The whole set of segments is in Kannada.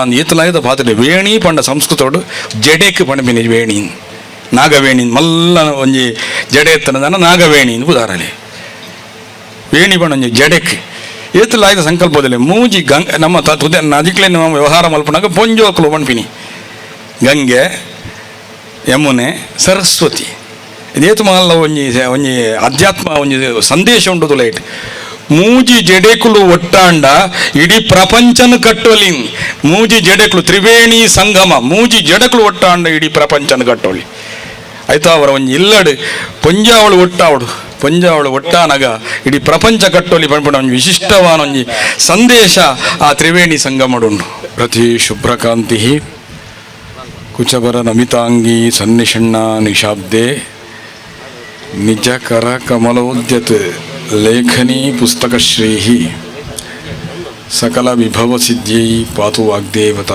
ಅಂದ್ ಈತಲಾಯ್ದ ಪಾತ್ರೆ, ವೇಣಿ ಪಂಡ ಸಂಸ್ಕೃತೋಡು ಜಡೆಕ್ ಪಣಬಿನಿ ವೇಣಿ ನಾಗವೇಣಿ ಮಲ್ಲ ಒಂಜಿ ಜಡೆ ಎತ್ತನದನ ನಾಗವೇಣಿ ಉದಾಹರಣೆ. ವೇಣಿ ಒಂಜಿ ಜಡೆಕ್. ಏತಲಾಯ್ದ ಸಂಕಲ್ಪದಲ್ಲಿ ಮೂಜಿ ಗಂಗ, ನಮ್ಮ ತುದೆ, ನದಿಕ್ಲೆ ನಮ್ಮ ವ್ಯವಹಾರ ಮಲ್ಪನಾಗ ಪೊಂಜೋಕ್ಲು ಪಣ್ಪಿನಿ ಗಂಗೆ, ಯಮುನೆ, ಸರಸ್ವತಿ. ಇದೇತು ಮಲ್ಲ ಒಂಜಿ ಒಂಜಿ ಅಧ್ಯಾತ್ಮ, ಒಂಜಿ ಸಂದೇಶ ಉಂಟು ಲೈಟ್ ಮೂಜಿ ಜಡೆಕುಲು ಒಟ್ಟಾಂಡ, ಇಡೀ ಪ್ರಪಂಚನ ಕಟ್ಟೋಲಿ ಮೂಜಿ ಜಡೆಕುಲು ತ್ರಿವೇಣಿ ಸಂಗಮ, ಮೂಜಿ ಜಡಕುಲು ಒಟ್ಟಾಂಡ, ಇಡೀ ಪ್ರಪಂಚನ ಕಟ್ಟೋಲಿ. ಆಯ್ತು, ಅವರ ಒಂಜಿ ಇಲ್ಲಡು, ಪೊಂಜಾವಳು ಒಟ್ಟಾವಡು ಪಂಜಾವಳು ಒಟ್ಟಾನಗ, ಇಡೀ ಪ್ರಪಂಚ ಕಟ್ಟೋಲಿ ಪಂಪಣ ಒಂಜಿ ವಿಶಿಷ್ಟವಾದ ಒಂಜಿ ಸಂದೇಶ ಆ ತ್ರಿವೇಣಿ ಸಂಗಮಡುಂಡು. ಪ್ರತಿ ಶುಭ್ರಕಾಂತಿ ಕುಚಬರ ನಮಿತಾಂಗಿ ಸನ್ನಿಷಣ್ಣ ನಿಶಾಬ್ದೆ ನಿಜ ಕರ ಕಮಲೋದ್ಯತ್. లేఖనీ పుస్తకశ్రీ సకల విభవ సిద్ధ్యై పాతు వాగ్దేవత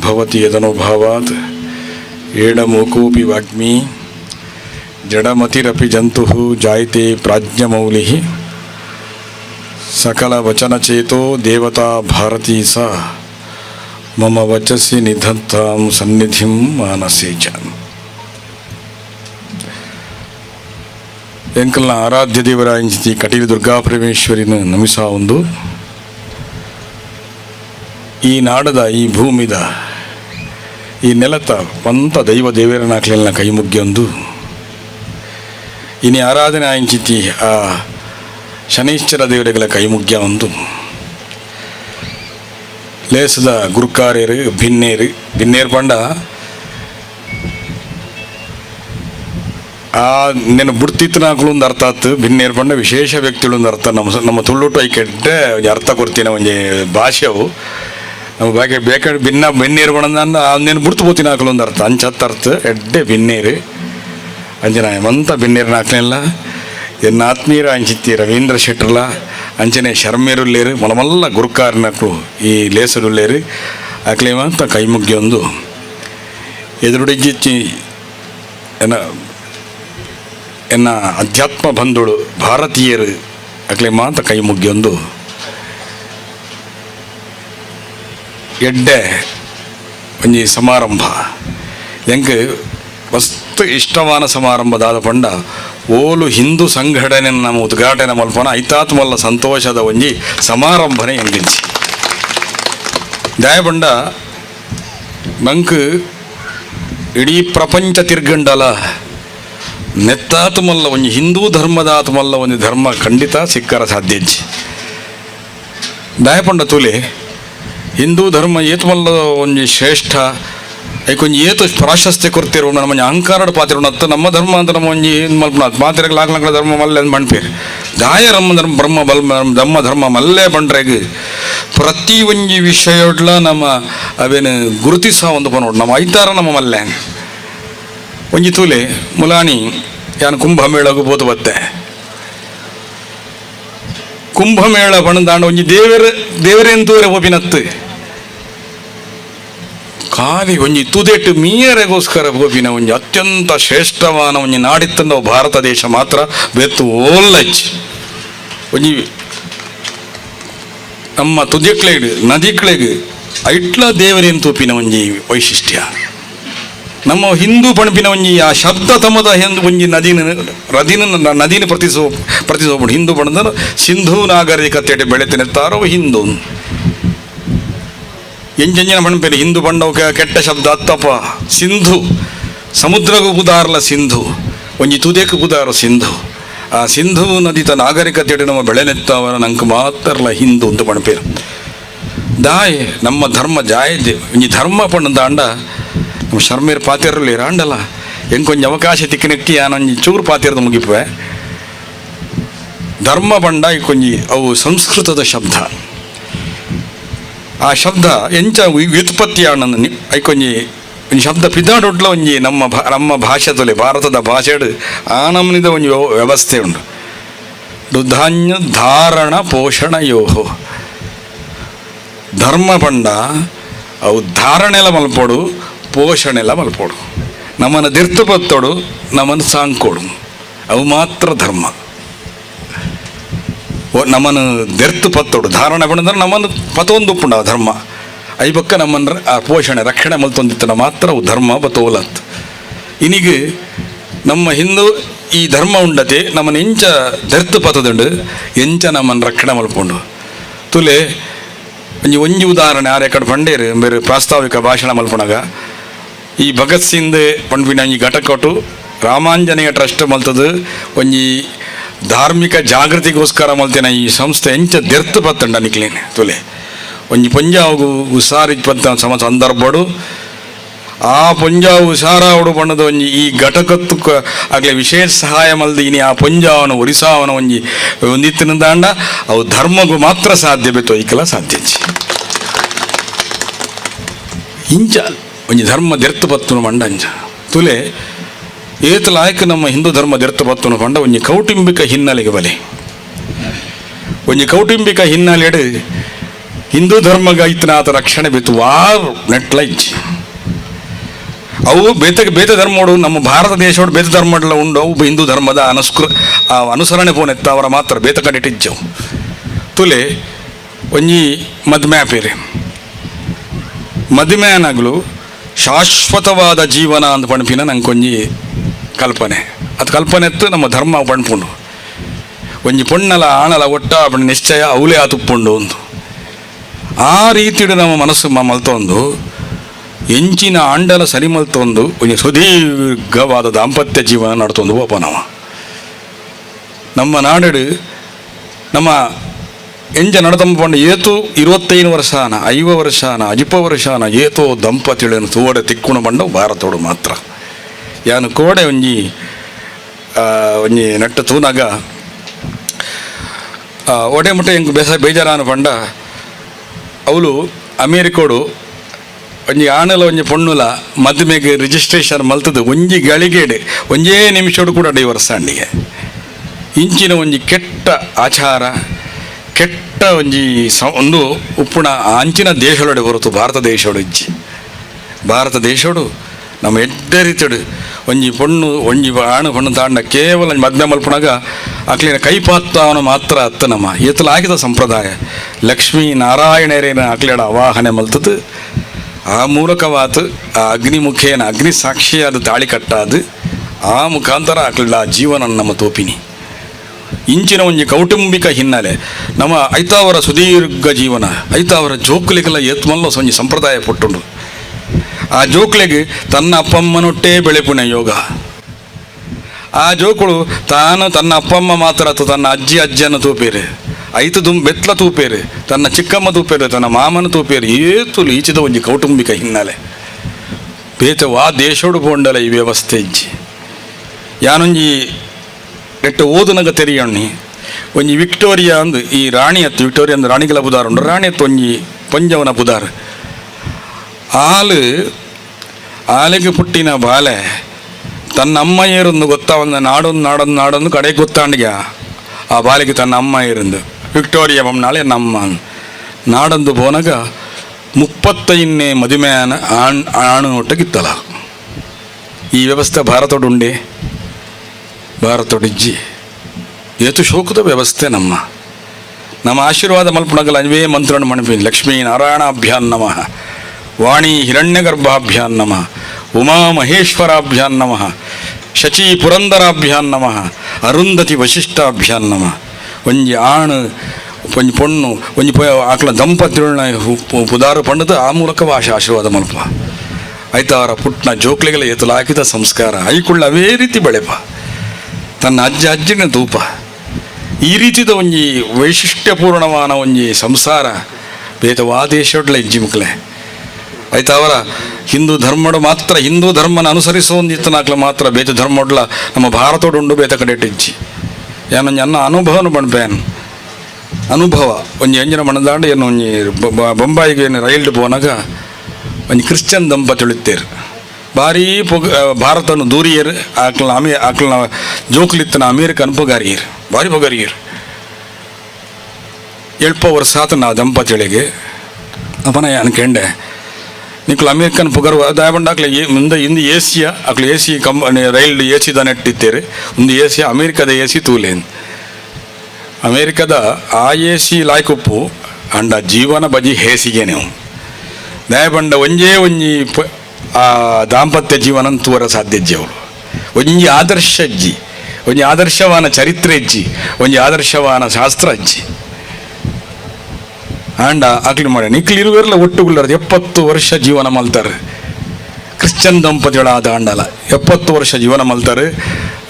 భవతి యదనుభావాత్ ఏడమూకోపి వాగ్మీ జడమతిరపి జంతు జాయతే ప్రాజ్ఞమౌలి సకలవచనచేతో దేవతా భారతీ స మమ వచసి నిధత్తాం సన్నిధిం మానసే ಎಂಕಲ್ನ ಆರಾಧ್ಯ ದೇವರ ಇಂಚಿತಿ ಕಟೀಲು ದುರ್ಗಾ ಪರಮೇಶ್ವರಿನ ನಮಿಸ ಒಂದು. ಈ ನಾಡದ ಈ ಭೂಮಿದ ಈ ನೆಲತ ಪಂತ ದೈವ ದೇವರನಾಕ್ಲೆಲ್ಲ ಕೈ ಇನಿ ಆರಾಧನೆ ಆಯಿಂಚಿತಿ ಆ ಶನೈಶ್ಚರ ದೇವರುಗಳ ಕೈ ಮುಗ್ಯ ಒಂದು. ಲೇಸದ ಗುರುಕಾರ್ಯರು, ಭಿನ್ನೇರು, ಭಿನ್ನೇರ್ ಪಂಡ ಆ ನೆನ ಬುಡ್ತಿತ್ತು ಒಂದು ಅರ್ಥ ಆತು ಭಿನ್ನೇರ್ ಪಂಡ ವಿಶೇಷ ವ್ಯಕ್ತಿಗಳು ಒಂದು ಅರ್ಥ. ನಮ್ಮ ನಮ್ಮ ತುಳುಟು ಐಕೆಟ್ಟೆ ಅರ್ಥ ಕೊಡ್ತೀನಿ ಒಂಜಿ ಭಾಷೆವು ನಮ್ಮ ಬಾಕಿ ಬೇಕಾದ ಭಿನ್ನ ಬೆನ್ನೇರು ಬಣ್ಣ ನೆನ ಬುಡ್ತು ಬೋತಿನ ಒಂದು ಅರ್ಥ. ಅಂಚತ್ತ ಅರ್ಥ. ಎಡ್ಡೆ ಭಿನ್ನೇರಿ ಅಂಜನ ಮಂತ ಭಿನ್ನೇರು ಹಾಕ್ಲಿಲ್ಲ. ಎನ್ನ ಆತ್ಮೀಯರ ಅಂಚಿತ್ತಿ ರವೀಂದ್ರ ಶೆಟ್ರಲ ಅಂಚನೆ ಶರ್ಮೇರುಲ್ಲೇರು ಮಲಮಲ್ಲ ಗುರುಕಾರನಕ್ಳು ಈ ಲೇಸರುಲ್ಲೇರು ಅಂತ ಕೈ ಮುಗ್ಗಿಯೊಂದು ಎದುರುಡಿಜ್ಜಿ, ಎನ್ನ ಎನ್ನ ಅಧ್ಯಾತ್ಮ ಬಂಧುಳು ಭಾರತೀಯರು ಅಕ್ಲೆ ಮಾತ ಕೈ ಮುಗ್ಗಿಯೊಂದು ಎಡ್ಡೆ ಒಂಜಿ ಸಮಾರಂಭ. ಎಂಕ್ ವಸ್ತು ಇಷ್ಟವಾನ ಸಮಾರಂಭದಾದ ಪಂಡ ಓಲು ಹಿಂದೂ ಸಂಘಟನೆ ನಮ್ಮ ಉದ್ಘಾಟನೆ ಮಲ್ಪನ ಐತಾತ್ಮಲ್ಲ ಸಂತೋಷದ ಒಂಜಿ ಸಮಾರಂಭನೆ ಎಂಗಿಂಚಿ ದಾಯ ಪಂಡ ನಂಕ್ ಇಡೀ ಪ್ರಪಂಚ ತಿರ್ಗಂಡಲ ನೆತ್ತಾತು ಮಲ್ಲ ಒಂಜಿ ಹಿಂದೂ ಧರ್ಮದಾತು ಮಲ್ಲ ಒಂಜಿ ಧರ್ಮ ಖಂಡಿತ ಸಿಕ್ಕರ ಸಾಧ್ಯ ದಾಯಪಂಡ ತೂಲೆ, ಹಿಂದೂ ಧರ್ಮ ಏತುಮಲ್ಲ ಒಂದು ಶ್ರೇಷ್ಠ ಐಕೊಂಜಿ ಏತು ಪ್ರಾಶಸ್ತ್ಯ ಕೊರ್ತಿರು ನಮ್ಮ ಅಹಂಕಾರಡ ಪಾತ್ರ ಅತ್ತ ನಮ್ಮ ಧರ್ಮ ಅಂತ ನಮ್ಮ ಒಂಜಿ ಮಲ್ಪನ ಮಾತಿರಗ್ ಲಾಗ್ಲಂಗ್ಲ ಧರ್ಮ ಮಲ್ಲೆ ಅಂತ ಮಣ್ಪೇರು ದಾಯ ರಮ್ಮ ಧರ್ಮ ಬ್ರಹ್ಮ ಬಲ್ ಧಮ್ಮ ಧರ್ಮ ಮಲ್ಲೆ ಬಂಡ್ರೆಗ್ ಪ್ರತಿ ಒಂಜಿ ವಿಷಯಡ್ಲ ನಮ್ಮ ಅವೇನು ಗುರುತಿಸ ಒಂದು ಪನೋಡು. ನಮ್ಮ ಐತಾರ ನಮ್ಮ ಮಲ್ಲೆ. ಒಂಜಿ ತೂಲೆ ಮುಲಾನಿ, ಯಾನ್ ಕುಂಭಮೇಳಗು ಬೋತು ಬತ್ತೆ. ಕುಂಭಮೇಳ ಪಣದಾಂಡ ಒಂಜಿ ದೇವರ, ದೇವರೆಂತೂರೆ ಒಪಿನತ್ತು ಖಾಲಿ ಒಂಜಿ ತುದೆಟ್ಟು ಮೀಯರೆಗೋಸ್ಕರ ಗೋಪಿನ ಒಂಜಿ ಅತ್ಯಂತ ಶ್ರೇಷ್ಠವಾನ ಒಂಜಿ ನಾಡಿತ್ತಂದ ಭಾರತ ದೇಶ ಮಾತ್ರ, ಬೆತ್ತು ಓಲ್ಲಚ್. ಒಂಜಿ ನಮ್ಮ ತುದಿಕ್ಲೆಗ್, ನದಿಕ್ಲೆಗ್ ಐಟ್ಲ ದೇವರೇನು ತೂಪಿನ ಒಂಜಿ ವೈಶಿಷ್ಟ್ಯ. ನಮ್ಮ ಹಿಂದೂ ಪಣಪಿನ ಒಂಜಿ ಆ ಶಬ್ದ ತಮದ ಒಂಜಿ ನದಿನ ರದಿನ ನದಿನ ಪ್ರತಿಸೋ ಪ್ರತಿಸೋಬಿಡು ಹಿಂದೂ ಪಣದ ಸಿಂಧೂ ನಾಗರಿಕತೆ ಬೆಳೆತಿನಿರ್ತಾರೋ ಹಿಂದೂ. ಎಂಜೆಂಜಿನ ಪಣಪಿನ ಹಿಂದೂ ಪಂಡವ ಕೆಟ್ಟ ಶಬ್ದ ಅತ್ತಪ್ಪ. ಸಿಂಧು. ಸಮುದ್ರಗೂ ಬುದಾರ್ಲ ಸಿಂಧು. ಒಂಜಿ ತುದೇಕು ಉದಾರ ಸಿಂಧು. ಆ ಸಿಂಧು ನದಿತ ನಾಗರಿಕತೆ ನಮ್ಮ ಬೆಳೆನೆತ್ತವರ ನಂಗೆ ಮಾತ್ರಲ ಹಿಂದೂ ಅಂತ ಪಣಪೇರು ದಾಯೆ, ನಮ್ಮ ಧರ್ಮ ಜಾಯದೆ ಒಂಜಿ ಧರ್ಮ ಪಣ್ಣದಾಂಡ ನಮ್ಮ ಶರ್ಮೇರ್ ಪಾತಿರಲಿ ರಾಂಡಲ್ಲ ಎಂಕೊಂಜಿ ಅವಕಾಶ ತಿಕ್ಕಿನಕ್ಕಿ ಯಾನೊಂಜಿ ಚೂರು ಪಾತಿರದ ಮುಗಿಪುವೆ. ಧರ್ಮ ಬಂಡ ಕೊಂಜಿ ಅವು ಸಂಸ್ಕೃತದ ಶಬ್ದ. ಆ ಶಬ್ದ ಎಂಚ ವ್ಯುತ್ಪತ್ತಿ ಆನಂದ ಐಕೊಂಜಿ ಒಂದು ಶಬ್ದ ಪಿದಾಡೊಡ್ಲ ಒಂಜಿ ನಮ್ಮ ಭಾ, ನಮ್ಮ ಭಾಷೆದಲ್ಲಿ ಭಾರತದ ಭಾಷೆಡು ಆನಮನಿದ ವ್ಯವ- ವ್ಯವಸ್ಥೆ ಉಂಟು. ದುಧಾನ್ಯ ಧಾರಣ ಪೋಷಣ ಯೋಹೋ. ಧರ್ಮ ಪಂಡ ಅವು ಧಾರಣೆಲ ಮಲ್ಪೋಡು ಪೋಷಣೆಲ ಮಲ್ಪೋಡು ನಮ್ಮನ್ನು ದಿರ್ತು ಬತ್ತೋಡು ನಮ್ಮನ್ನು ಸಾಂಕೋಡು ಅವು ಮಾತ್ರ ಧರ್ಮ. ನಮ್ಮನ್ನು ದೆರ್ತು ಪತ್ತೋಡು ಧಾರಣೆ ಬಂದ್ರೆ ನಮ್ಮನ್ನು ಪತೊಂದು ಉಪ್ಪುಂಡ ಧರ್ಮ. ಐ ಪಕ್ಕ ನಮ್ಮನ್ನು ಆ ಪೋಷಣೆ, ರಕ್ಷಣೆ ಮಲ್ತೊಂದಿತ್ತನ ಮಾತ್ರ ಅವು ಧರ್ಮ ಬತ್ತೋಲತ್ ಇನಿಗೆ ನಮ್ಮ ಹಿಂದೂ ಈ ಧರ್ಮ ಉಂಡತೆ ನಮ್ಮನ್ನು ಎಂಚ ದೆರ್ತು ಪತದುಂಡು ಎಂಚ ನಮ್ಮನ್ನು ರಕ್ಷಣೆ ಮಲ್ಪುಂಡು ತುಲೆ, ಒಂಜಿ ಉದಾಹರಣೆ ಆರೆ ಕಡೆ ಬೇರೆ ಪ್ರಾಸ್ತಾವಿಕ ಭಾಷಣ ಮಲ್ಪುಣಗ. ಈ ಭಗತ್ ಸಿಂಗ್ ಪಂಡ್ಪಿನ ಈ ಘಟಕೊಟ್ಟು ರಾಮಾಂಜನೇಯ ಟ್ರಸ್ಟ್ ಮಲ್ತದು, ಒಂಜಿ ಧಾರ್ಮಿಕ ಜಾಗೃತಿಗೋಸ್ಕರ ಮಲ್ತಿನ ಈ ಸಂಸ್ಥೆ ಎಂಚ ದೆರ್ತು ಪತ್ತಂಡ ನಿಕ್ಲೇನೆ ತುಲೆ. ಒಂಜಿ ಪಂಜಾವು ಹುಷಾರಿ ಪತ್ತ ಸಮ ಸಂದರ್ಭಡು, ಆ ಪೊಂಜಾವು ಉಸಾರಾವಡು ಬಣ್ಣದ ಒಂಜಿ ಈ ಘಟಕತ್ತು ಆಗಲೇ ವಿಶೇಷ ಸಹಾಯ ಮಲ್ದಿ ಆ ಪಂಜಾವನ ಒರಿಸಾವನ ಒಂಜಿ ಒಂದಿತ್ತಿನ ದಾಂಡ, ಅವು ಧರ್ಮಗೂ ಮಾತ್ರ ಸಾಧ್ಯ ಬೇತು ಐಕಲ ಸಾಧ್ಯ ಇಂಚ ಒಂಜಿ ಧರ್ಮ ದೆರ್ತು ಪತ್ತುನು ಮಂಡಂಜ ತುಲೆ, ಏತ ಲಾಯಕ ನಮ್ಮ ಹಿಂದೂ ಧರ್ಮ ದೆರ್ತು ಪತ್ತುನು ಪಂಡ ಒಂಜಿ ಕೌಟುಂಬಿಕ ಹಿನ್ನೆಲೆಗೆ ಬಲೆ. ಒಂಜಿ ಕೌಟುಂಬಿಕ ಹಿನ್ನೆಲೆಡು ಹಿಂದೂ ಧರ್ಮಗ ಇತ್ತನಾತ ರಕ್ಷಣೆ ಬಿತ್ತು ವಾರ್ ನೆಟ್ಲ ಇಜ್ಜಿ ಅವು ಬೇತ ಬೇತ ಧರ್ಮಗಳು ನಮ್ಮ ಭಾರತ ದೇಶೋಡು ಬೇತ ಧರ್ಮಗಳ ಉಂಡು. ಅವು ಹಿಂದೂ ಧರ್ಮದ ಅನುಸ್ಕೃ ಅನುಸರಣೆ ಪೋನೆತ್ತ ಅವರ ಮಾತ್ರ ಬೇತ ಕಡಿಟಿಜ್ಜವು ತುಲೆ, ಒಂಜಿ ಮದ್ಮ್ಯಾಪೇರೆ. ಪೇರೆ ಮದುವೆನಗಳು ಶಾಶ್ವತವಾದ ಜೀವನ ಅಂತ ಪಣಪಿನ ನಂಗೆ ಕೊಂಜಿ ಕಲ್ಪನೆ. ಅದು ಕಲ್ಪನೆ ಎತ್ತು ನಮ್ಮ ಧರ್ಮ ಪಣ್ಪುಂಡು ಒಂಜಿ ಪೊಣ್ಣಲ ಆಣಲ ಒಟ್ಟ ಅಪಣ ನಿಶ್ಚಯ ಅವಲೇ ಆ ತುಪ್ಪುಂಡು ಒಂದು ಆ ರೀತಿಡು ನಮ್ಮ ಮನಸ್ಸು ಮಲ್ತೊಂದು. ಎಂಚಿನ ಆಂಡಲ ಸರಿ ಮಲ್ತೊಂದು. ಒಂಜಿ ಸುದೀರ್ಘವಾದ ದಾಂಪತ್ಯ ಜೀವನ ನಡ್ತೊಂದು ಒಪನವ ನಾವು ನಮ್ಮ ನಾಡು ನಮ್ಮ ಎಂಜ ನಡದಂಬ ಪಂಡ ಏತು ಇರುವತ್ತೈದು ವರ್ಷಾನ ಐವ ವರ್ಷಾನ ಅಜಿಪ ವರ್ಷಾನ, ಏತೋ ದಂಪ ತಿಳಿಯನ್ನು ತೂವಡೆ ತಿಕ್ಕುಣ ಬಂಡ ಭಾರತೋಡು ಮಾತ್ರ. ಯಾನು ಕೋಡೆ ಒಂಜಿ ಒಂಜಿ ನೆಟ್ಟ ತೂನಾಗ ಒಡೆ ಮುಟ್ಟೆ ಹೆಂಗೆ ಬೇಸ ಬೇಜಾರಾನ ಪಂಡ ಅವಳು ಅಮೇರಿಕೋಡು, ಒಂಜಿ ಆಣಲ ಒಂಜಿ ಪೊಣ್ಣುಲ ಮದುವೆಗೆ ರಿಜಿಸ್ಟ್ರೇಷನ್ ಮಲ್ತದು, ಒಂಜಿ ಗಳಿಗೆಡೆ, ಒಂಜೇ ನಿಮಿಷೋಡು ಕೂಡ ಡೈವರ್ಸ್ ಅಂಡಿಗೆ ಇಂಚಿನ ಒಂಜಿ ಕೆಟ್ಟ ಆಚಾರ ಕೆಟ್ಟ ಒಂಜಿ ಸ ಒಂದು ಉಪ್ಪುಣ ಆ ಅಂಚಿನ ದೇಶದೊಡೆ ಹೊರತು ಭಾರತ ದೇಶೋಡು ಇಜ್ಜಿ. ಭಾರತ ದೇಶೋಡು ನಮ್ಮ ಎಡ್ಡೆ ಒಂಜಿ ಪೊಣ್ಣು, ಒಂಜಿ ಆಣು ಪಣ್ಣು ತಾಂಡ ಕೇವಲ ಮದ್ಮೆ ಮಲ್ಪುಣಾಗ ಅಕ್ಲಿನ ಕೈಪಾತ್ತಾವನ ಮಾತ್ರ ಅತ್ತ ನಮ್ಮ. ಈತಲ ಆಗಿದ ಸಂಪ್ರದಾಯ. ಲಕ್ಷ್ಮೀ ನಾರಾಯಣರೇನ ಅಕ್ಲಿಡ ಆವಾಹನೆ ಮಲ್ತದ್ದು ಆ ಮೂಲಕವಾತು ಆ ಅಗ್ನಿ ಮುಖೇನ ಅಗ್ನಿ ಸಾಕ್ಷಿಯಾದ ತಾಳಿ ಕಟ್ಟಾದ. ಆ ಮುಖಾಂತರ ಅಕ್ಲಿಡ ಜೀವನ ನಮ್ಮ ತೋಪಿನಿ. ಇಂಚಿನ ಒಂಜಿ ಕೌಟುಂಬಿಕ ಹಿನ್ನೆಲೆ, ನಮ್ಮ ಐತಾವರ ಸುದೀರ್ಘ ಜೀವನ, ಐತಾವರ ಜೋಕುಲಿಗೆಲ್ಲ ಎತ್ಮಲ್ಲ ಒಂಜಿ ಸಂಪ್ರದಾಯ ಪುಟ್ಟುಂಡು. ಆ ಜೋಕ್ಲಿಗೆ ತನ್ನ ಅಪ್ಪಮ್ಮನೊಟ್ಟೇ ಬೆಳೆಪುಣ ಯೋಗ. ಆ ಜೋಕುಳು ತಾನು ತನ್ನ ಅಪ್ಪಮ್ಮ ಮಾತ್ರ ಅಥವಾ ತನ್ನ ಅಜ್ಜಿ ಅಜ್ಜನ ತೂಪೇರೆ ಐತು ದುಂ ಬೆತ್ಲ ತೂಪೇರೆ, ತನ್ನ ಚಿಕ್ಕಮ್ಮ ತೂಪೇರೆ, ತನ್ನ ಮಾಮನ ತೂಪೇರೆ ಏತು ಈಚಿದ ಒಂಜಿ ಕೌಟುಂಬಿಕ ಹಿನ್ನೆಲೆ. ಬೇತ ವಾ ದೇಶೋಡು ಪೋಂಡಲ ಈ ವ್ಯವಸ್ಥೆ ಇಜ್ಜಿ. ಯಾನೊಂಜಿ ನೆಟ್ಟ ಓದುನಗ ತೆರಿಯಣ್ಣಿ ಒಂಜಿ ವಿಕ್ಟೋರಿಯಾ ಅಂದು, ಈ ರಾಣಿ ಅತ್ತು ವಿಕ್ಟೋರಿಯಾ ಅಂದು ರಾಣಿಗಳ ಬುದಾರ ಉಂಡು. ರಾಣಿ ಒಂಜಿ ಪಂಜವನ ಪುದಾರ್ ಆಲು ಆಲೆಗೆ ಪುಟ್ಟಿನ ಬಾಲೆ, ತನ್ನ ಅಮ್ಮ ಏರೊಂದು ಗೊತ್ತಾವಂದ ನಾಡೊಂದು ನಾಡೊಂದು ನಾಡೊಂದು ಕಡೆ ಗೊತ್ತಾಂಡಿಗೆ. ಆ ಬಾಲೆಗೆ ತನ್ನ ಅಮ್ಮ ಏರಿಂದು ವಿಕ್ಟೋರಿಯಾ ಮಮ್ನಾಳೆ ನಮ್ಮ ನಾಡೊಂದು ಬೋನಗ ಮುಪ್ಪತ್ತೈದನೇ ಮದುವೆಯನ ಆಣ್ ಆಣು ಒಟ್ಟಗಿತ್ತಲ್ಲ ಈ ವ್ಯವಸ್ಥೆ ಭಾರತೋಡುಂಡೆ. ಭಾರತೊಡಿಜ್ಜಿ ಏತು ಶೋಕದ ವ್ಯವಸ್ಥೆ ನಮ್ಮ. ನಮ್ಮ ಆಶೀರ್ವಾದ ಮಲ್ಪಣಗಲ ಅನ್ವೇ ಮಂತ್ರಣ ಮಣಪಿ ಲಕ್ಷ್ಮೀ ನಾರಾಯಣಾಭ್ಯಾನ್ ನಮಃ. ವಾಣಿ ಹಿರಣ್ಯಗರ್ಭಾಭ್ಯಾನ್ ನಮಃ. ಉಮಾ ಮಹೇಶ್ವರಾಭ್ಯಾನ್ ನಮಃ. ಶಚಿ ಪುರಂದರಾಭ್ಯಾನ್ ನಮಃ. ಅರುಂಧತಿ ವಶಿಷ್ಠಾಭ್ಯಾನ್ ನಮಃ. ಒಂಜಿ ಆಣ್, ಒಂಜಿ ಪೊಣ್ಣು, ಒಂಜಿ ಆಕಲ ಆಕಳ ದಂಪತಿಗಳನ್ನ ಪುದಾರು ಪಂಡದ ಆ ಮೂಲಕ ಭಾಷೆ ಆಶೀರ್ವಾದ ಮಲ್ಪ ಆಯ್ತಾರ ಪುಟ್ನ ಜೋಕ್ಲೆಗಳ ಎತ್ತಲಾಕಿದ ಸಂಸ್ಕಾರ. ಐಕುಳ್ಳ ಅವೇ ರೀತಿ ಬೆಳೆಪ. ತನ್ನ ಅಜ್ಜ ಅಜ್ಜಿನ ಧೂಪ. ಈ ರೀತಿದ ಒಂಜಿ ವೈಶಿಷ್ಟ್ಯಪೂರ್ಣವಾದ ಒಂಜಿ ಸಂಸಾರ ಬೇತವಾ ದೇಶೊಡ್ಲ ಇಜ್ಜಿ ಮುಕ್ಲೆ ಆಯ್ತಾ ಅವರ? ಹಿಂದೂ ಧರ್ಮಡು ಮಾತ್ರ, ಹಿಂದೂ ಧರ್ಮನ ಅನುಸರಿಸೋ ಒಂದಿತ್ತು ಮಾತ್ರ ಬೇತ ಧರ್ಮಡ್ಲ ನಮ್ಮ ಭಾರತೋಡು ಉಂಡು ಬೇತ ಕಡೆ ಇಜ್ಜಿ. ಏನೊಂಜಿ ಅನ್ನ ಅನುಭವನು ಬಣ್ಪೇನು ಅನುಭವ. ಒಂಜಿ ಎಂಜಿನ ಮಣದಾಂಡ ಏನು ಒಂಜಿ ಬೊಂಬಾಯಿಗೆ ಏನು ರೈಲ್ಡ್ ಪೋನಾಗ ಒಂಜಿ ಕ್ರಿಶ್ಚಿಯನ್ ದಂಪತಿಗಳಿತ್ತೇರು ಭಾರಿ ಪೊಗ ಭಾರತನು ದೂರಿಯರ್ ಆಕ್ಲ ಅಮೇ ಆಕ್ಲ ಜೋಕ್ಲಿತ್ತನ ಅಮೇರಿಕನ್ ಪೊಗಾರಿಯರು. ಭಾರಿ ಪೊಗಾರಿಯರು. ಎಳ್ಪ ವರ್ಷ ಆತ ನಾ ದಂಪತಿಗಳಿಗೆ ಅಪನ ಅನ್ಕೆಂಡೆ ನಿಕ್ಲ ಅಮೇರಿಕನ್ ಪುಗರ್ ದಾಯಬಂಡಾಕ್ಲೆ ಏ ಮುಂದೆ ಇಂದು ಏಸಿಯ ಅಕ್ಲು ಏಸಿ ಕಂಪನಿ ರೈಲ್ ಏಸಿ ದ ನೆಟ್ಟಿತ್ತೇರು. ಒಂದು ಏಸಿ ಅಮೇರಿಕದ ಏಸಿ ತೂಲೇನ್. ಅಮೇರಿಕದ ಏಸಿ ಲಾಯ್ಕುಪ್ಪು ಅಂಡ ಜೀವನ ಬಜಿ ಹೇಸಿಗೆ ನೀವು ದಯಬಂಡ ಒಂಜೇ ಒಂಜಿ ಪ ಆ ದಾಂಪತ್ಯ ಜೀವನ ತೂರ ಸಾಧ್ಯಜ್ಜಿ ಅವರು ಒಂಜಿ ಆದರ್ಶ ಅಜ್ಜಿ, ಒಂಜಿ ಆದರ್ಶವಾನ ಚರಿತ್ರೆ ಅಜ್ಜಿ, ಒಂಜಿ ಆದರ್ಶವಾನ ಶಾಸ್ತ್ರ ಅಜ್ಜಿ. ಆಂಡ ಆಗ್ಲಿ ಮಾಡ, ನಿಕ್ಲಿ ಇರುವೆರ್ಲ ಒಟ್ಟುಗುಳ್ಳರು, ಎಪ್ಪತ್ತು ವರ್ಷ ಜೀವನ ಮಲ್ತಾರೆ. ಕ್ರಿಶ್ಚಿಯನ್ ದಂಪತಿಗಳಾದ ಆಂಡಲ, ಎಪ್ಪತ್ತು ವರ್ಷ ಜೀವನ ಮಲ್ತಾರೆ.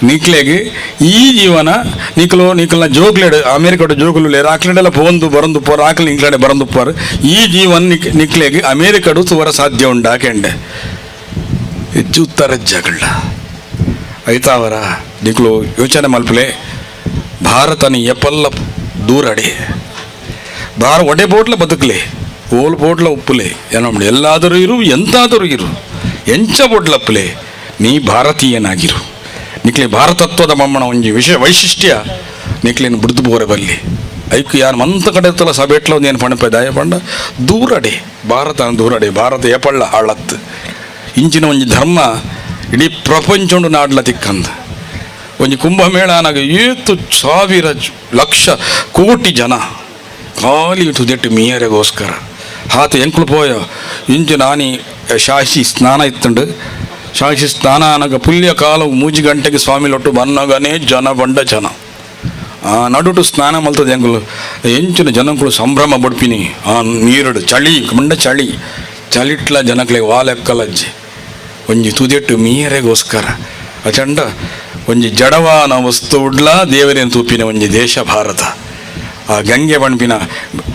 ನಿಕ್ಲೆಗೆ ಈ ಜೀವನ ನಿಕ್ಲು, ನಿಕ್ಲನ ಜೋಗ್ಲೆಡ್ ಅಮೇರಿಕದ ಜೋಗ್ಲು ಲೇರು ಆಕ್ಲೆಡೆಲ್ಲ ಪೋಂದು ಬರಂದು ಪೋರ್ ಆಕ್ಲಿ ಇಂಕ್ಲೆಡೆ ಬರಂದು ಪೋರ್ ಈ ಜೀವನ ನಿಕ್, ನಿಕ್ಲೆಗೆ ಅಮೇರಿಕಡು ತುವರ ಸಾಧ್ಯ ಉಂಡಾಕೆಂಡೆ. ಉತ್ತರ ಜಗಳ. ಐತಾವರ, ನಿಕ್ಲು ಯೋಚನೆ ಮಲ್ಪಲೆ, ಭಾರತನ ಎಪ್ಪಲ್ಲ ದೂರಡೆ. ಭಾರ ಒಡೆ ಬೋಟ್ಲ ಬದುಕಲೆ, ಓಲ್ ಬೋಟ್ಲ ಉಪ್ಪುಲೆ, ಏನೋ ಎಲ್ಲಾದರೂ ಇರು, ಎಂತಾದರೂ ಇರು, ಎಂಚ ಬೋಟ್ಲಪ್ಪಲೆ ನೀ ಭಾರತೀಯನಾಗಿರು. ನಿಕ್ಲೆ ಭಾರತತ್ವದ ಮಮ್ಮನ ಒಂಜಿ ವಿಷಯ ವೈಶಿಷ್ಟ್ಯ, ನಿಕ್ಲೇನು ಬಿಡ್ದು ಬೋರೆ ಬಲ್ಲಿ ಐಕು ಯಾರು ಮಂತ ಕಡೆ ತಲ ಇಟ್ಲ ಒಂದು ಏನು ಪಣಪೆ ದಾಯ ಪಂಡ? ದೂರಡೆ ಭಾರತ ದೂರಡೆ, ಭಾರತ ಎಪಳ್ಳ ಹಾಳತ್ತು ಇಂಚಿನ ಒಂಜಿ ಧರ್ಮ, ಇಡೀ ಪ್ರಪಂಚ ನಾಡ್ಲ ತಿಕ್ಕಂದ ಒಂಜಿ ಕುಂಭಮೇಳ ನಾಗ ಏತು ಸಾವಿರ ಲಕ್ಷ ಕೋಟಿ ಜನ ಖಾಲಿ ತುದೆಟ್ಟು ಮೀಯರೆಗೋಸ್ಕರ. ಆತ ಎಂಕ್ಲು ಪೋಯ ಇಂಚು ನಾನಿ ಶಾಶಿ ಸ್ನಾನ ಇತ್ತುಂಡು. ಶಾಶಿ ಸ್ನಾನ ಅನಗ ಪುಲ್ಯ ಕಾಲ ಮೂಜಿ ಗಂಟೆಗೆ ಸ್ವಾಮಿ ಲೊಟ್ಟು ಬನ್ನಗನೇ ಜನ ಬಂಡ ಜನ. ಆ, ನಡುಟು ಸ್ನಾನ ಮಲ್ತದ ಎಂಕುಲು ಎಂಚಿನ ಜನಕ್ಕಳು ಸಂಭ್ರಮ ಬಡ್ಪಿನಿ. ಆ, ನೀರಡು ಚಳಿ ಬಂಡ ಚಳಿ. ಚಳಿಟ್ಲ ಜನಕ್ಲೆ ವಾಲೆಕ್ಕಲಜ್ಜಿ. ಒಂಜಿ ತುದೆಟ್ಟು ಮೀರೆಗೋಸ್ಕರ. ಅಚಂಡ ಒಂಜಿ ಜಡವಾನ ವಸ್ತು ಉಡ್ಲ ದೇವರೇನು ತೂಪಿನ ಒಂಜಿ ದೇಶ ಭಾರತ. ಆ ಗಂಗೆ ಬಣ್ಪಿನ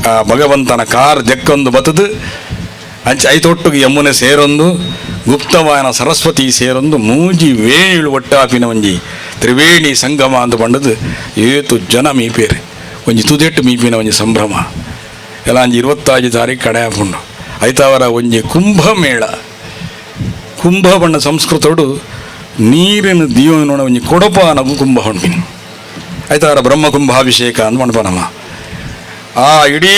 ಆ ಭಗವಂತನ ಕಾರ್ ದೆಕ್ಕೊಂದು ಬತದು, ಅಂಚ ಐತೊಟ್ಟುಗೆ ಯಮುನೆ ಸೇರೊಂದು, ಗುಪ್ತವಾಯನ ಸರಸ್ವತಿ ಸೇರೊಂದು, ಮೂಜಿ ವೇಣಿಳು ಒಟ್ಟಾಪಿನ ಒಂಜಿ ತ್ರಿವೇಣಿ ಸಂಗಮ ಅಂತ ಬಂಡದು, ಏತು ಜನ ಮೀಪೇರೆ. ಒಂಜಿ ತುದೆಟ್ಟು ಮೀಪಿನ ಒಂಜಿ ಸಂಭ್ರಮ. ಎಲ್ಲ ಅಂಜಿ ಇರುವತ್ತಾಜು ತಾರೀಕು ಕಡೆ ಹಾಕೊಂಡು ಐತಾವರ ಒಂಜಿ ಕುಂಭಮೇಳ. ಕುಂಭ ಬಣ್ಣ ಸಂಸ್ಕೃತೋಡು ನೀರಿನ ದೀವನೋಡ ಒಂಜಿ ಕೊಡಪ ನಗು ಕುಂಭ ಹೊಣ್ಪಿನಿ ಆಯ್ತಾರ ಬ್ರಹ್ಮ ಕುಂಭಾಭಿಷೇಕ ಅಂತ ಮಣ್ಪನಮ್ಮ ಆ ಇಡೀ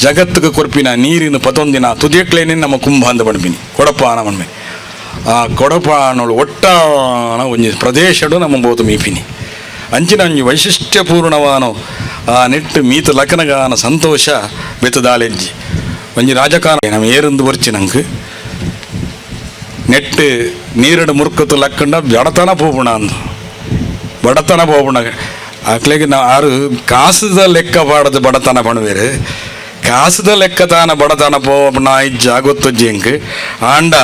ಜಗತ್ತಿಗೆ ಕೊರ್ಪಿನ ನೀರಿನ ಪತೊಂದಿನ ತುದಿಯಕ್ಲೇನೆ ನಮ್ಮ ಕುಂಭ ಅಂತ ಬಣ್ಪಿನಿ ಕೊಡಪಾನ ಮಣ್ಮೆ ಆ ಕೊಡಪಾನಳು ಒಟ್ಟಾಣ ಒಂಜಿ ಪ್ರದೇಶಡು ನಮ್ಮ ಬೋದು ಮೀಪಿನಿ. ಅಂಚಿನ ಒಂಜಿ ವೈಶಿಷ್ಟ್ಯಪೂರ್ಣವಾನ ಆ ನೆಟ್ಟು ಮೀತ ಲಕನಗಾನ ಸಂತೋಷ ಬೆತ್ತದಾಲೆಜ್ಜಿ. ಒಂಜಿ ರಾಜಕಾರಣ ನಮ್ಮ ಏರಂದು ಬರ್ಚಿ ನಂಗೆ. ನೆಟ್ಟು ನೀರಡು ಮುರುಕತ್ತು ಲಕ್ಕಂಡ ಬಡತನ ಪೋಬಣ ಅಂದು. ಬಡತನ ಪೋಬಣ ಆಕ್ಲೆಗೆ ನಾವು ಆರು ಕಾಸದ ಲೆಕ್ಕ ಬಾಡದು ಬಡತನ ಪಣವೇರು ಕಾಸದ ಲೆಕ್ಕತಾನ ಬಡತನ ಪೋಬಣ ಇಜ್ಜ ಗೊತ್ತಜ್ಜಿ ಜಿಂಕ್. ಆಂಡ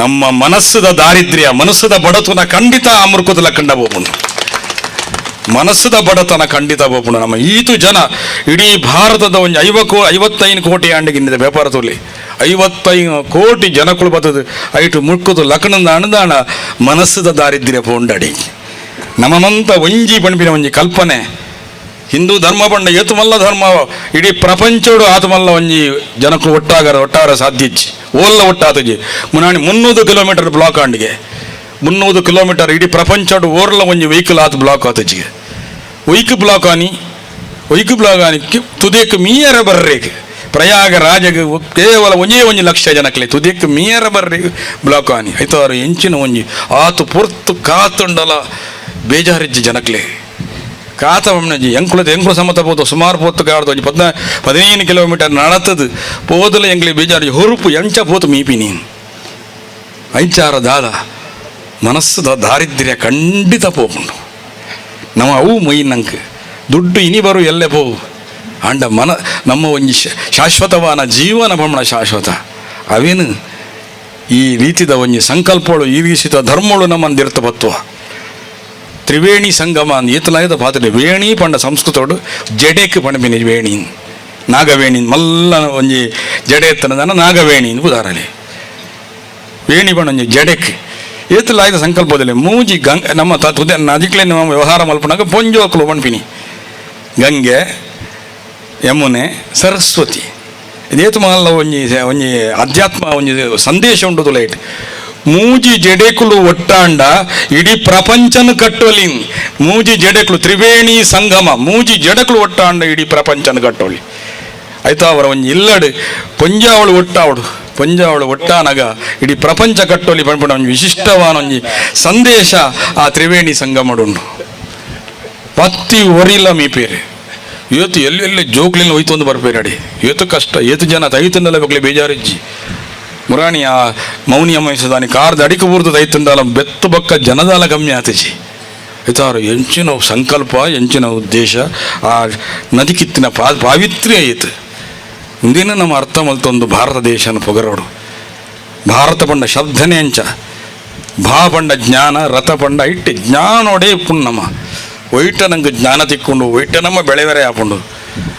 ನಮ್ಮ ಮನಸ್ಸದ ದಾರಿದ್ರ್ಯ, ಮನಸ್ಸದ ಬಡತನ ಖಂಡಿತ ಆ ಮುರುಕದ ಲಕ್ಕಂಡ ಪೋಬಣ ಮನಸ್ಸದ ಬಡತನ ಖಂಡಿತ ಪೋಬಣ ನಮ್ಮ ಈತು ಜನ ಇಡೀ ಭಾರತದ ಒಂದು ಐವತ್ತು ಐವತ್ತೈದು ಕೋಟಿ ಆಂಡಿಗಿಂದ ವ್ಯಾಪಾರ ತೋಲಿ ಐವತ್ತೈದು ಕೋಟಿ ಜನಗಳು ಬರ್ತದೆ. ಐಟು ಮುಕ್ಕುದು ಲಕ್ನದ ಅನುದಾನ ಮನಸ್ಸದ ದಾರಿದ್ರ್ಯ ಪೋಂಡಡಿ. ನಮ್ಮನಂತ ಒಂಜಿ ಪಣಿಪಿನ ಒಂಜಿ ಕಲ್ಪನೆ. ಹಿಂದೂ ಧರ್ಮ ಪಂಡ ಏತುಮಲ್ಲ ಧರ್ಮ, ಇಡೀ ಪ್ರಪಂಚಡು ಆತು ಮಲ್ಲ ಒಂಜಿ ಜನಕ್ಕಳು ಒಟ್ಟಾಗರ ಒಟ್ಟಾರ ಸಾಧ್ಯಜ್ಜಿ ಓಲ್ಲ ಒಟ್ಟಾತಜಿ. ಮುನಾಣಿ ಮುನ್ನೂರು ಕಿಲೋಮೀಟರ್ ಬ್ಲಾಕ್ ಆಂಡಿಗೆ. ಮುನ್ನೂರು ಕಿಲೋಮೀಟರ್ ಇಡೀ ಪ್ರಪಂಚಡು ಓರ್ಲ ಒಂಜಿ ವೆಹಿಕಲ್ ಆತು ಬ್ಲಾಕ್ ಆತಜಿಗೆ ಒಯ್ಕ್ ಬ್ಲಾಕ್ ಆನಿ, ಒಯ್ಕ್ ಬ್ಲಾಕ್ ಆನಿ ತುದೇಕ್ ಮೀಯರ ಬರ್ರೇಗೆ ಪ್ರಯಾಗ ರಾಜಗೆ ಒ- ಕೇವಲ ಒಂಜೇ ಒಂಜಿ ಲಕ್ಷ ಜನಕ್ಲೆ ತುದಿಯಕ್ಕೆ ಮೀರ ಬರ್ರಿ ಬ್ಲಾಕ್ ಆನಿ. ಐತಾರು ಎಂಚಿನ ಒಂಜಿ. ಆತು ಪೊರ್ತು ಕಾತುಂಡಲ ಬೇಜಾರಿಜ್ಜಿ ಜನಕ್ಲೆ ಕಾತ ಒಮ್ಮೆ ಎಂಕುಳದ ಎಂಕುಳ ಸಮತ ಪೋತು, ಸುಮಾರು ಪೋತು ಕಾಡ್ದು ಒಂಜಿ ಪದ್ನ ಪದಿನೈದು ಕಿಲೋಮೀಟರ್ ನಡತದು. ಪೋದಲ ಎಂಕ್ಲೆ ಬೇಜಾರಿ ಹುರುಪು ಎಂಚ ಪೋತು ಮೀಪಿ ನೀನು. ಐಚಾರ ದಾದ ಮನಸ್ಸು ದಾರಿದ್ರ್ಯ ಖಂಡಿತ ಪೋಪುಂಡು ನಮ್ಮ ಅವು ಮೈ ನಂಗೆ ದುಡ್ಡು ಇನಿ ಬರು ಎಲ್ಲೇ ಪೋವು. ಅಂಡ ಮನ ನಮ್ಮ ಒಂಜಿ ಶಾಶ್ವತವಾನ ಜೀವನ ಬಮ್ಮಣ ಶಾಶ್ವತ. ಅವೇನು ಈ ರೀತಿದ ಒಂಜಿ ಸಂಕಲ್ಪಗಳು ಈ ರೀತಿದ ಧರ್ಮಗಳು ನಮ್ಮನ್ನು ದಿರ್ತ ಬತ್ತುವ ತ್ರಿವೇಣಿ ಸಂಗಮ ಈತಲಾಯ್ದ ಪಾತ್ರೆ ವೇಣಿ ಪಂಡ ಸಂಸ್ಕೃತೋಡು ಜಡೆಕ್ಕೆ ಪಣಬಿನಿ ವೇಣಿ, ನಾಗವೇಣಿ, ಮಲ್ಲ ಒಂಜಿ ಜಡೆ ಎತ್ತನದನ ನಾಗವೇಣಿ ಉದಾಹರಣೆ. ವೇಣಿ ಪಣ ಒಂಜಿ ಜಡೆಕ್. ಏತಲಾಯ್ದ ಸಂಕಲ್ಪದಲ್ಲಿ ಮೂಜಿ ಗಂಗ ನಮ್ಮ ತುದ ನದಿಕ್ಲೆ ವ್ಯವಹಾರ ಮಲ್ಪನಾಗ ಪೊಂಜೋಕ್ಲು ಪಣಪಿನಿ ಗಂಗೆ ಯಮುನೆ ಸರಸ್ವತಿ. ಇದೇತು ಮಾಲ್ನ ಒಂಜಿ ಒಂಜಿ ಅಧ್ಯಾತ್ಮ ಒಂಜಿ ಸಂದೇಶ ಉಂಡು ತುಲೈಟ್ ಮೂಜಿ ಜಡೆಕುಲು ಒಟ್ಟಾಂಡ, ಇಡೀ ಪ್ರಪಂಚನ ಕಟ್ಟೋಲಿ ಮೂಜಿ ಜಡೆಕುಲು ತ್ರಿವೇಣಿ ಸಂಗಮ, ಮೂಜಿ ಜಡಕುಲು ಒಟ್ಟಾಂಡ, ಇಡೀ ಪ್ರಪಂಚನ ಕಟ್ಟೋಲಿ. ಆಯ್ತು, ಅವರ ಒಂಜಿ ಇಲ್ಲಡು, ಪೊಂಜಾವಳು ಒಟ್ಟಾವಡು ಪಂಜಾವಳು ಒಟ್ಟಾನಗ, ಇಡೀ ಪ್ರಪಂಚ ಕಟ್ಟೋಲಿ ಬಂದ್ಬಿಟ್ಟು ಒಂಜಿ ವಿಶಿಷ್ಟವಾದ ಒಂಜಿ ಸಂದೇಶ ಆ ತ್ರಿವೇಣಿ ಸಂಗಮಡುಂಡು ಪತ್ತಿ ಒರಿಲ್ಲ ಮೀಪೇರು ಇವತ್ತು ಎಲ್ಲಿ ಎಲ್ಲಿ ಜೋಕ್ಲಿನ ಹೋಯ್ತು ಒಂದು ಬರ್ಬೇಕು ಅಡಿ ಇವತ್ತು ಕಷ್ಟ ಏತು ಜನ ತೈತಂದಲ್ಲ ಬೇಕಲೆ ಬೇಜಾರಿಜ್ಜಿ. ಮುರಾಣಿ ಆ ಮೌನಿ ಅಮ್ಮಿಸಿದಾನೆ ಕಾರ್ದ ಅಡಿಕೆ ಬೂರ್ದು ತೈತಂಡಾಲ ಬೆತ್ತು ಬಕ್ಕ ಜನದಾಲ ಕಮ್ಮಿ ಆತಿಜಿ ಇತಾರು ಎಂಚಿನ ಸಂಕಲ್ಪ, ಎಂಚಿನ ಉದ್ದೇಶ, ಆ ನದಿ ಕಿತ್ತಿನ ಪಾ ಪಾವಿತ್ರ್ಯ ಆಯಿತು ಇಂದಿನ ನಮ್ಮ ಅರ್ಥ ಮಲ್ತೊಂದು ಭಾರತ ದೇಶನ ಪೊಗರೋಡು ಭಾರತ ಪಂಡ ಶಬ್ದನೆ ಅಂಚ. ಭಾ ಪಂಡ ಜ್ಞಾನ, ರಥ ಪಂಡ ಇಟ್ಟು ಜ್ಞಾನೋಡೆ ಪುಣ್ಣಮ್ಮ ಒಯ್ಟ ನಂಗೆ ಜ್ಞಾನ ತಿಕ್ಕೊಂಡು, ಒಯ್ಟ ನಮ್ಮ ಬೆಳೆವರೆ ಹಾಕೊಂಡು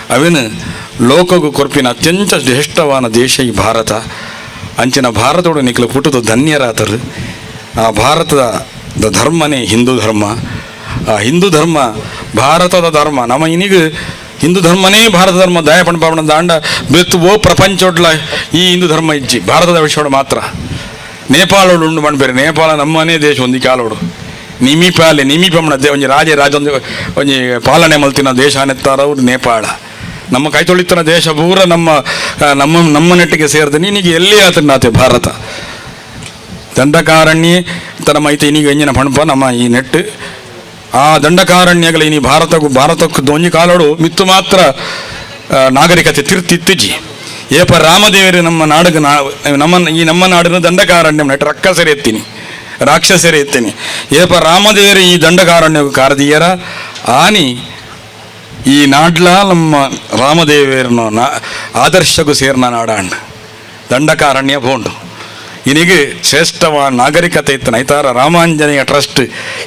ಅವಿನ ಲೋಕಗು ಕೊರ್ಪಿನ ಅತ್ಯಂತ ಶ್ರೇಷ್ಠವಾದ ದೇಶ ಈ ಭಾರತ. ಅಂಚಿನ ಭಾರತೋಡು ನಿಕ್ಲು ಪುಟದ ಧನ್ಯರಾತರು. ಆ ಭಾರತದ ಧರ್ಮನೇ ಹಿಂದೂ ಧರ್ಮ. ಆ ಹಿಂದೂ ಧರ್ಮ ಭಾರತದ ಧರ್ಮ. ನಮ್ಮ ಇನಿಗ ಹಿಂದೂ ಧರ್ಮನೇ ಭಾರತ ಧರ್ಮ. ದಯಪಣ ಪಾವಣ ದಾಂಡ ಬೆತ್ತು ಓ ಪ್ರಪಂಚೊಡ್ಲ ಈ ಹಿಂದೂ ಧರ್ಮ ಇಜ್ಜಿ. ಭಾರತದ ವಿಷಯ ಮಾತ್ರ. ನೇಪಾಳೋಡು ಉಂಡು ಮಾಡಬೇರೆ ನೇಪಾಳ ನಮ್ಮನೇ ದೇಶ ಒಂದು ಕಾಲೋಡು ನಿಮಿ ಪಾಲೆ, ನಿಮಿ ಪಮ್ಮಣ ದೇ ಒಂಜಿ ರಾಜೇ, ರಾಜ ಒಂದು ಒಂಜಿ ಪಾಲನೆ ಮಲ್ತಿನ ದೇಶ ನೆತ್ತಾರವ್ರು ನೇಪಾಳ. ನಮ್ಮ ಕೈ ತೊಳಿತನ ದೇಶ ಪೂರ ನಮ್ಮ ನಮ್ಮ ನಮ್ಮ ನೆಟ್ಟಿಗೆ ಸೇರಿದ. ನೀನಿಗೆ ಎಲ್ಲಿ ಆತನಾತೆ ಭಾರತ? ದಂಡಕಾರಣ್ಯ ತರ ಮೈತೆ ಇನ್ನೀಗ ಎಂಜಿನ ಪಣಪ ನಮ್ಮ ಈ ನೆಟ್ಟು. ಆ ದಂಡಕಾರಣ್ಯಗಳ ಇನಿ ಭಾರತಕ್ಕೂ ಭಾರತಕ್ಕೂ ದೊಂಜಿ ಕಾಲೋಡು ಮಿತ್ತು ಮಾತ್ರ ನಾಗರಿಕತೆ ತಿರ್ತಿತ್ತಿಜ್ಜಿ. ಏಪ ರಾಮದೇವರು ನಮ್ಮ ನಾಡಿಗೆ ನಾ ನಮ್ಮ ಈ ನಮ್ಮ ನಾಡಿನ ದಂಡಕಾರಣ್ಯ ನೆಟ್ಟು ರಕ್ಕಸರಿ ಎತ್ತೀನಿ. ರಾಕ್ಷಸರಿ ಎತ್ತೇನೆ ಏಪ ರಾಮದೇವರು ಈ ದಂಡಕಾರಣ್ಯ ಕಾರದೀಯರ? ಆನಿ ಈ ನಾಡ್ಲ ನಮ್ಮ ರಾಮದೇವರನ್ನು ನಾ ಆದರ್ಶಗೂ ಸೇರ್ನ ನಾಡಾಂಡ ದಂಡಕಾರಣ್ಯ ಬೋಂಡು ಇನಿಗೆ ಶ್ರೇಷ್ಠವ ನಾಗರಿಕತೆ ಇತ್ತು ನೈತಾರ ರಾಮಾಂಜನೇಯ ಟ್ರಸ್ಟ್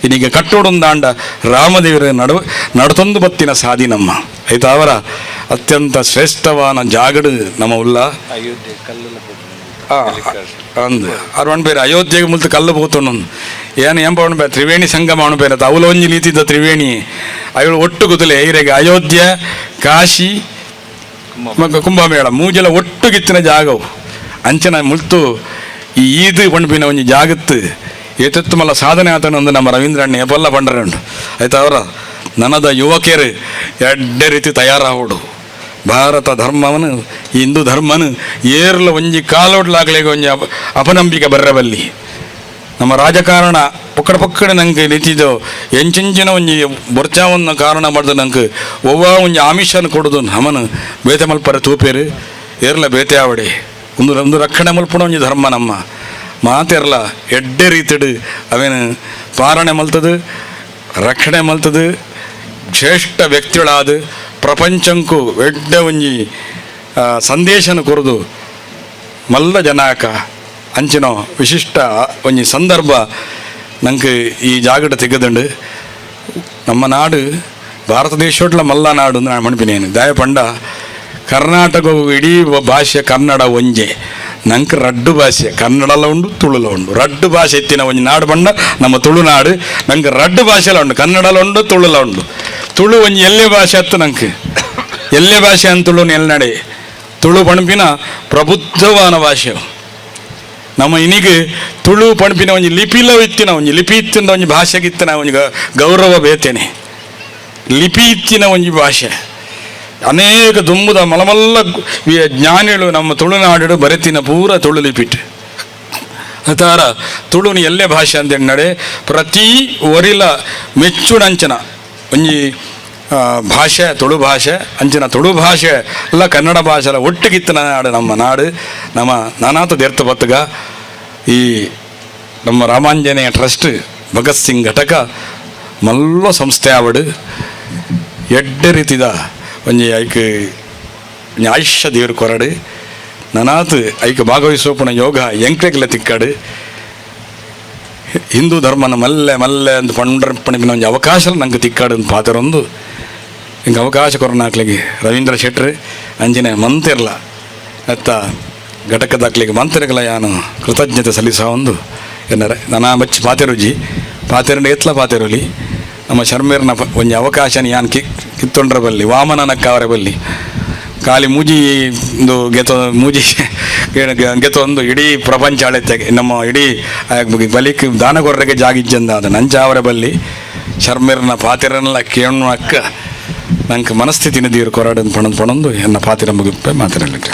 ಇನಿಗೆ ಕಟ್ಟೋಡೊಂದಾಂಡ ರಾಮದೇವರ ನಡುವೆ ನಡತೊಂದು ಬತ್ತಿನ ಸಾಧಿ ನಮ್ಮ. ಆಯ್ತಾ ಅವರ? ಅತ್ಯಂತ ಶ್ರೇಷ್ಠವಾನ ಜಾಗಡು ನಮ್ಮ ಉಲ್ಲ. ಅಯೋಧ್ಯೆ ಕಲ್ಲೆಲ್ಲ ಆ, ಅಂದು. ಅವ್ರು ಬೇರೆ ಅಯೋಧ್ಯೆಗೆ ಮುಲ್ತು ಕಲ್ಲು ಬೋತನು ಏನು ಎಂಬ ಅಣ್ಬೇ ತ್ರಿವೇಣಿ ಸಂಗಮ ಅಣ್ಬೇರೆ ಅವಲ ಒಂಜಿ ನೀತಿದ್ದ ತ್ರಿವೇಣಿ. ಅವಳು ಒಟ್ಟು ಗುದಲೆ ಈರೆಗೆ ಅಯೋಧ್ಯೆ ಕಾಶಿ ಕುಂಭಮೇಳ. ಮೂಜಲ ಒಟ್ಟು ಗಿತ್ತಿನ ಜಾಗವು. ಅಂಚನ ಮುಲ್ತು ಈ ಈದ್ ಪಂಡ್ಪಿನ ಒಂಜಿ ಜಾಗತ್ತು. ಏತತ್ತು ಮಲ್ಲ ಸಾಧನೆ ಆತನ ಒಂದು ನಮ್ಮ ರವೀಂದ್ರಣ್ಣ ಎಪ್ಪಲ್ಲ ಪಂಡ್ರೆ ಉಂಟು ಆಯ್ತಾ ಅವರ? ನನದ ಯುವಕರು ಎಡ್ಡೆ ರೀತಿ ತಯಾರಾಗೋಡು. ಭಾರತ ಧರ್ಮವನು, ಹಿಂದೂ ಧರ್ಮನು, ಏರ್ಲ ಒಂಜಿ ಕಾಲೋಡ್ಲಾಗಲೇ ಒಂಜಿ ಅಪ, ಅಪನಂಬಿಕೆ ಬರ್ರಬಲ್ಲಿ ನಮ್ಮ ರಾಜಕಾರಣ ಪಕ್ಕಡ ಪಕ್ಕಡೆ ನಂಗೆ ನಿಂತಿದ್ದು, ಎಂಚಿಂಚಿನ ಒಂಜಿ ಬೊರ್ಚಾವನ್ನು ಕಾರಣ ಮಾಡಿದ ನಂಗೆ ಒವ್ವ ಒಂಜಿ ಆಮಿಷನ ಕೊಡೋದು ನಮನು. ಬೇತೆ ಮಲ್ಪರ ತೂಪೇರು, ಏರ್ಲ ಬೇತೆ ಆವಡೆ. ಒಂದು ಒಂದು ರಕ್ಷಣೆ ಮಲ್ಪಣ ಒಂಜಿ ಧರ್ಮ ನಮ್ಮ. ಮಾತೆರ್ಲ ಎಡ್ಡೆ ರೀತಿಡು ಅವೇನು ಪಾರಣೆ ಮಲ್ತದು, ರಕ್ಷಣೆ ಮಲ್ತದು, ಶ್ರೇಷ್ಠ ವ್ಯಕ್ತಿಗಳಾದ ಪ್ರಪಂಚಂಕು ಎಡ್ಡ ಒಂಜಿ ಸಂದೇಶನ ಕೊರದು ಮಲ್ಲ ಜನಾಕ ಅಂಚಿನ ವಿಶಿಷ್ಟ ಒಂಜಿ ಸಂದರ್ಭ ನಂಗೆ ಈ ಜಾಗಟ ತೆಗೆದುಂಡು ನಮ್ಮ ನಾಡು, ಭಾರತ ದೇಶೋಟ್ಲ ಮಲ್ಲ ನಾಡು ನಾನು ಮಣಿಪಿನೇನು ದಯಪಂಡ ಕರ್ನಾಟಕ ಇಡೀ ಭಾಷೆ ಕನ್ನಡ ಒಂಜೆ. ನಂಗೆ ರಡ್ಡು ಭಾಷೆ ಕನ್ನಡಲ ಉಂಡು ತುಳುಲ ಉಂಡು ರಡ್ಡು ಭಾಷೆ ಎತ್ತಿನ ಒಂಜಿ ನಾಡು ಬಣ್ಣ, ನಮ್ಮ ತುಳುನಾಡು ನಂಗೆ ರಡ್ಡು ಭಾಷೆಲ ಉಂಡು ಕನ್ನಡಲ ಉಂಡು ತುಳುಲ ಉಂಡು ತುಳು ಒಂಜಿ ಎಲ್ಲೆ ಭಾಷೆ ಅತ್ತು ನಂಗೆ? ಎಲ್ಲೆ ಭಾಷೆ ಅಂತ ತುಳು ನೆಲ್ನಡೆ ತುಳು ಪಣಪಿನ ಪ್ರಬುದ್ಧವಾನ ಭಾಷೆ. ನಮ್ಮ ಇನಿಗೆ ತುಳು ಪಣಪಿನ ಒಂಜಿ ಲಿಪಿಲ ಇತ್ತಿನ ಒಂಜಿ, ಲಿಪಿ ಇತ್ತಿನ ಒಂಜಿ ಭಾಷೆಗಿತ್ತಿನ ಒಂಜಿ ಗೌರವ ಬೇತೇನೆ. ಲಿಪಿ ಇತ್ತಿನ ಒಂಜಿ ಭಾಷೆ. ಅನೇಕ ದುಂಬುದ ಮಲಮಲ್ಲ ಜ್ಞಾನಿಗಳು ನಮ್ಮ ತುಳುನಾಡು ಬರೆತಿನ ಪೂರ ತುಳುಲಿಪಿಟ್ಟು ಅತಾರ ತುಳುನಿ ಎಲ್ಲೇ ಭಾಷೆ ಅಂತ ನಡೆ, ಪ್ರತಿ ಒರಿಲ ಮೆಚ್ಚುಡಂಚನ ಒಂಜಿ ಭಾಷೆ, ತುಳು ಭಾಷೆ, ಅಂಚಿನ ತುಳು ಭಾಷೆ ಎಲ್ಲ ಕನ್ನಡ ಭಾಷೆ ಒಟ್ಟು ಒಟ್ಟಿಗಿತ್ತಿನ ನಾಡು, ನಮ್ಮ ನಾಡು, ನಮ್ಮ ನಾನಾತ ದೇರ್ತ ಬತ್ತಗ. ಈ ನಮ್ಮ ರಾಮಾಂಜನೇಯ ಟ್ರಸ್ಟ್ ಭಗತ್ ಸಿಂಗ್ ಘಟಕ ಮಲ್ಲ ಸಂಸ್ಥೆ ಆವಡು. ಎಡ್ಡೆ ರೀತಿದ ಒಂಜಿ ಐಕ್ ಒಂಜಿ ಆಯುಷ್ಯ ದೇವ್ರ ಕೊರಡು. ನನಾತ್ ಐಕ್ ಭಾಗವಹಿಸೋಪನ ಯೋಗ ಎಂಕ್ಲೆಗ್ಲ ತಿಕ್ಕಾಡು. ಹಿಂದೂ ಧರ್ಮನ ಮಲ್ಲೆ ಮಲ್ಲೆ ಅಂತ ಪಂಡ್ರಪ್ಪಣಿನ ಒಂದು ಅವಕಾಶ ನಂಗೆ ತಿಕ್ಕಾಡು ಅಂತ ಪಾತ್ರೊಂದು. ಹಿಂಗೆ ಅವಕಾಶ ಕೊರನಾಕ್ಲಿಗೆ ರವೀಂದ್ರ ಶೆಟ್ರ್, ಅಂಜನೆ ಮಂತಿರ್ಲ. ಅತ್ತ ಘಟಕದಾಕ್ಲಿಗೆ ಮಂತಿರಗಲ ಯಾನು ಕೃತಜ್ಞತೆ ಸಲ್ಲಿಸ ಒಂದು ಎನ್ನರೆ. ನನ ಮಚ್ಚಿ ಪಾತೆರುಜಿ. ಪಾತೆರಂಡ ಎತ್ಲ ಪಾತೆರುಲಿ. ನಮ್ಮ ಶರ್ಮೇರ್ನ ಪ- ಅವಕಾಶ ಯಾನ್ ಕಿ ಕಿತ್ತೊಂಡ್ರ ಬಲ್ಲಿ, ವಾಮನನಕ್ಕ ಅವರ ಬಲ್ಲಿ. ಖಾಲಿ ಮೂಜಿ ಒಂದು ಗೆತ, ಮೂಜಿ ಗೆತ ಒಂದು ಇಡೀ ಪ್ರಪಂಚ ಅಳತೆಗೆ ನಮ್ಮ ಇಡೀ ಬಲಿಕ್ ದಾನಗೊರ್ರೆಗೆ ಜಾಗಿಜ್ಜಂದ ಅದು ನಂಚ ಅವರ ಬಲ್ಲಿ ಶರ್ಮೇರ್ನ ಪಾತಿರನ್ನೆಲ್ಲ ಕೇಳೋ ಅಕ್ಕ ನಂಗೆ ಮನಸ್ಥಿತಿನ ದೀರು ಕೊರಾಡನ್ ಪಣಂದು ಪಣಂದು ಎನ್ನ ಪಾತಿರ ಮುಗಿಪ್ಪೆ ಮಾತಿರಲಿಕ್ಕೆ